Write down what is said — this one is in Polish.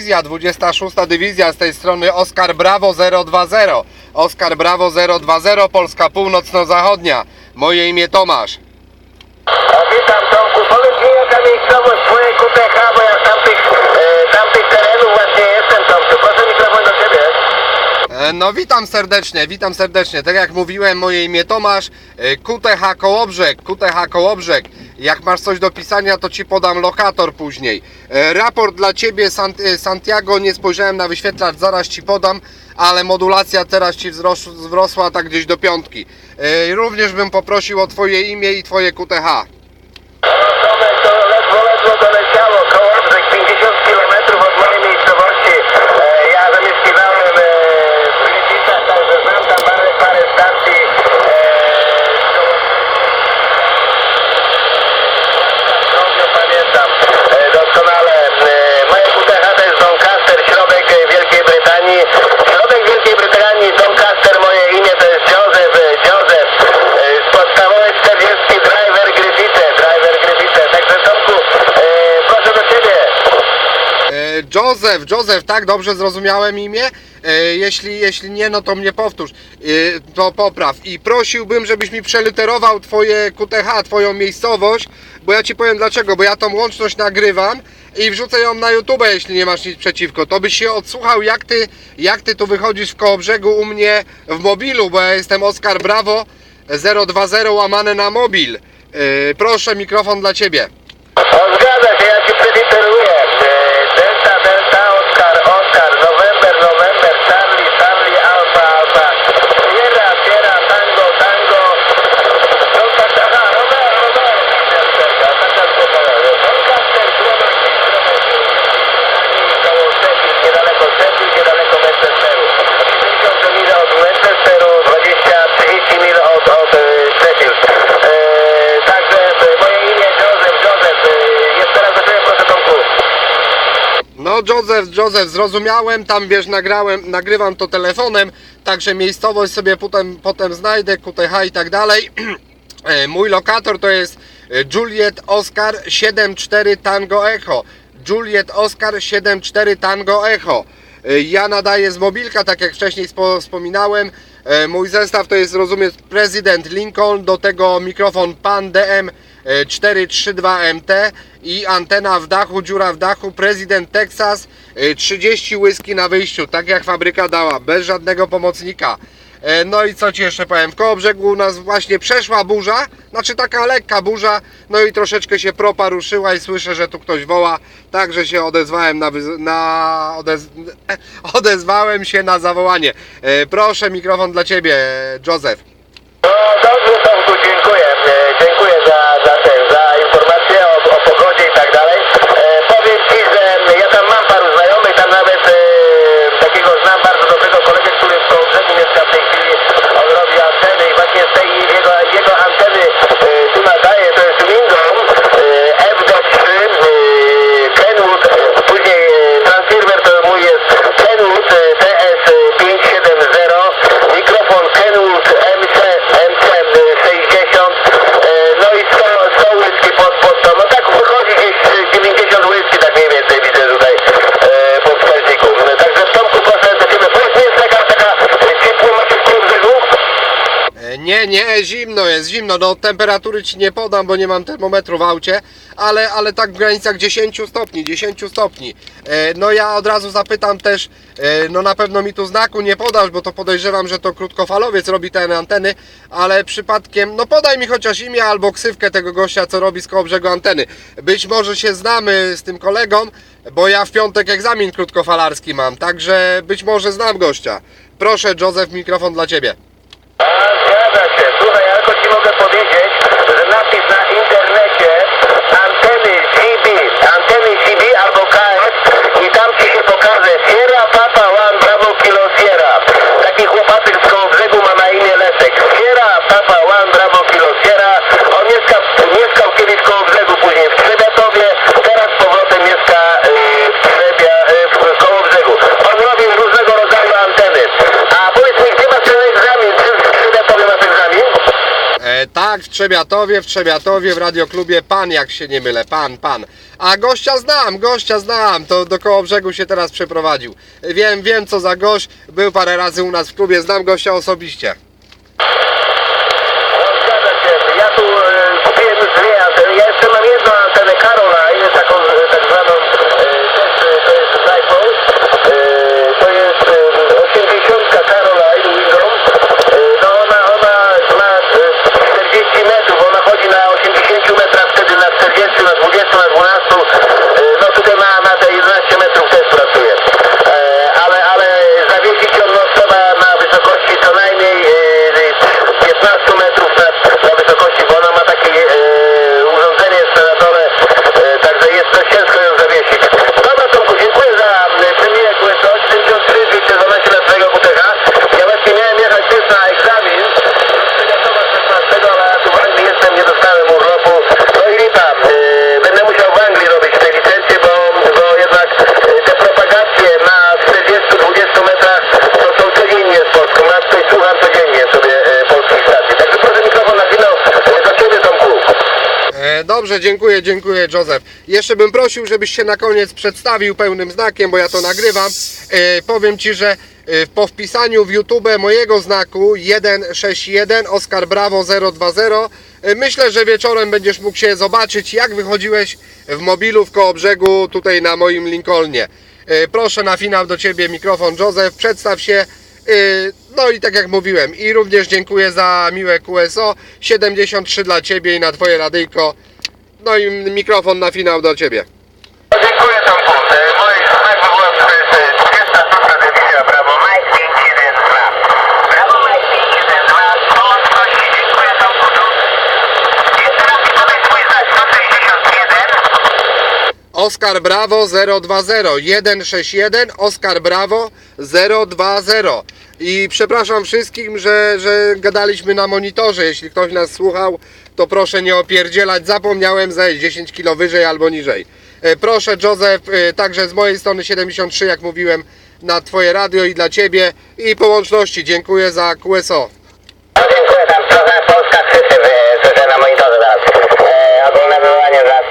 Dywizja, 26 dywizja z tej strony Oskar Brawo 020. Oskar Brawo 020, Polska Północno-Zachodnia. Moje imię Tomasz. Witam Tomku, No witam serdecznie, witam serdecznie. Tak jak mówiłem, moje imię Tomasz, e, QTH Kołobrzeg, QTH Kołobrzeg. Jak masz coś do pisania, to Ci podam lokator później. E, Raport dla Ciebie Sant- e, Santiago, nie spojrzałem na wyświetlacz, zaraz Ci podam, ale modulacja teraz Ci wzros- wzrosła tak gdzieś do piątki. E, Również bym poprosił o Twoje imię i Twoje QTH. Józef, Józef, tak dobrze zrozumiałem imię? E, Jeśli, jeśli nie, no to mnie powtórz, E, to popraw. I prosiłbym, żebyś mi przeliterował Twoje QTH, Twoją miejscowość, bo ja Ci powiem dlaczego, bo ja tą łączność nagrywam i wrzucę ją na YouTube, jeśli nie masz nic przeciwko. To byś się odsłuchał, jak Ty, jak ty tu wychodzisz w Kołobrzegu u mnie w mobilu, bo ja jestem Oskar Brawo 020 łamane na mobil. E, Proszę, mikrofon dla Ciebie. Józef, Józef, zrozumiałem, tam wiesz, nagrałem, nagrywam to telefonem, także miejscowość sobie potem, potem znajdę, QTH i tak dalej. E, Mój lokator to jest e, Juliet Oscar 74 Tango Echo. Juliet Oscar 74 Tango Echo. E, Ja nadaję z mobilka, tak jak wcześniej spo, wspominałem. E, Mój zestaw to jest, rozumiem, prezydent Lincoln, do tego mikrofon Pan DM e, 432MT i antena w dachu, dziura w dachu, prezydent Texas, e, 30 whisky na wyjściu, tak jak fabryka dała, bez żadnego pomocnika. E, No i co Ci jeszcze powiem, w Kołobrzegu u nas właśnie przeszła burza, znaczy taka lekka burza, no i troszeczkę się propa ruszyła i słyszę, że tu ktoś woła, także się odezwałem na, na odez... odezwałem się na zawołanie. E, Proszę, mikrofon dla Ciebie, Józef. Dobrze. Nie, nie, zimno jest, zimno. No temperatury ci nie podam, bo nie mam termometru w aucie, ale, ale tak w granicach 10 stopni, 10 stopni. E, No ja od razu zapytam też, e, no na pewno mi tu znaku nie podasz, bo to podejrzewam, że to krótkofalowiec robi te anteny, ale przypadkiem, no podaj mi chociaż imię albo ksywkę tego gościa, co robi z koło brzegu anteny. Być może się znamy z tym kolegą, bo ja w piątek egzamin krótkofalarski mam, także być może znam gościa. Proszę, Józef, mikrofon dla Ciebie. A, zgadza się. Słuchaj, ja tylko Ci mogę powiedzieć, że napis na internecie anteny CB, anteny CB albo KS i tam Ci się pokaże Tak, w Trzebiatowie, w Trzebiatowie, w radioklubie Pan, jak się nie mylę, Pan, Pan. A gościa znam, gościa znam, to do koło brzegu się teraz przeprowadził. Wiem, wiem co za gość, był parę razy u nas w klubie, znam gościa osobiście. Dobrze, dziękuję, dziękuję Józef. Jeszcze bym prosił, żebyś się na koniec przedstawił pełnym znakiem, bo ja to nagrywam. E, powiem Ci, że e, po wpisaniu w YouTube mojego znaku 161 Oscar Bravo 020 e, myślę, że wieczorem będziesz mógł się zobaczyć, jak wychodziłeś w mobilu w koło brzegu tutaj na moim Lincolnie. E, proszę na finał do Ciebie mikrofon Józef, przedstaw się. Yy, No i tak jak mówiłem, i również dziękuję za miłe QSO 73 dla Ciebie i na Twoje radyjko. No i mikrofon na finał do Ciebie. Dziękuję Tomku. E, Mój znak wywoławczy to jest e, 26 dywizja Brawo Mike 512. Brawo Mike 512. Pomocności. Dziękuję Tomku. Tu. Jeszcze raz mi podaj swój znak 161. Oscar Bravo 020 161 Oscar Bravo 020 i przepraszam wszystkim, że, że gadaliśmy na monitorze. Jeśli ktoś nas słuchał, to proszę nie opierdzielać. Zapomniałem zejść 10 kg wyżej albo niżej. E, Proszę Józef, e, także z mojej strony 73, jak mówiłem, na Twoje radio i dla Ciebie i po łączności. Dziękuję za QSO. No, dziękuję. Tam trochę polska krzyczy, słyszę na monitorze teraz. E, ogólne wywołanie dla